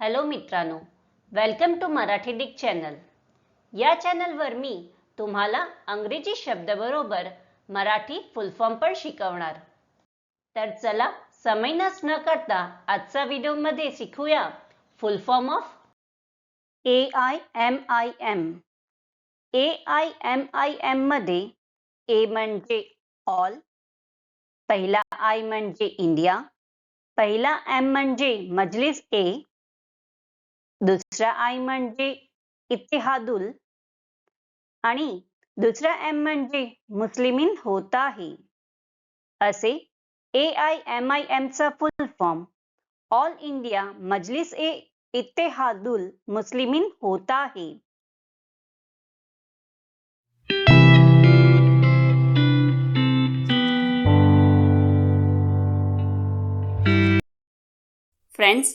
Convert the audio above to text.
Hello मित्रांनो welcome to Marathi डिक channel या चॅनलवर मी तुम्हाला अंग्रेजी शब्दाबरोबर मराठी फुल फॉर्म पण शिकवणार. तर चला समय नस न करता आजचा व्हिडिओमध्ये शिकूया full form of A I M I M A I M I M A म्हणजे ऑल पहिला आय म्हणजे इंडिया पहिला एम म्हणजे मजलिस ए दुसरा आय म्हणजे इत्तेहादुल. आणि दुसरा एम म्हणजे मुस्लिमीन होता आहे असे A I M I M चा full form all India Majlis e Ittehadul Muslimeen होता आहे फ्रेंड्स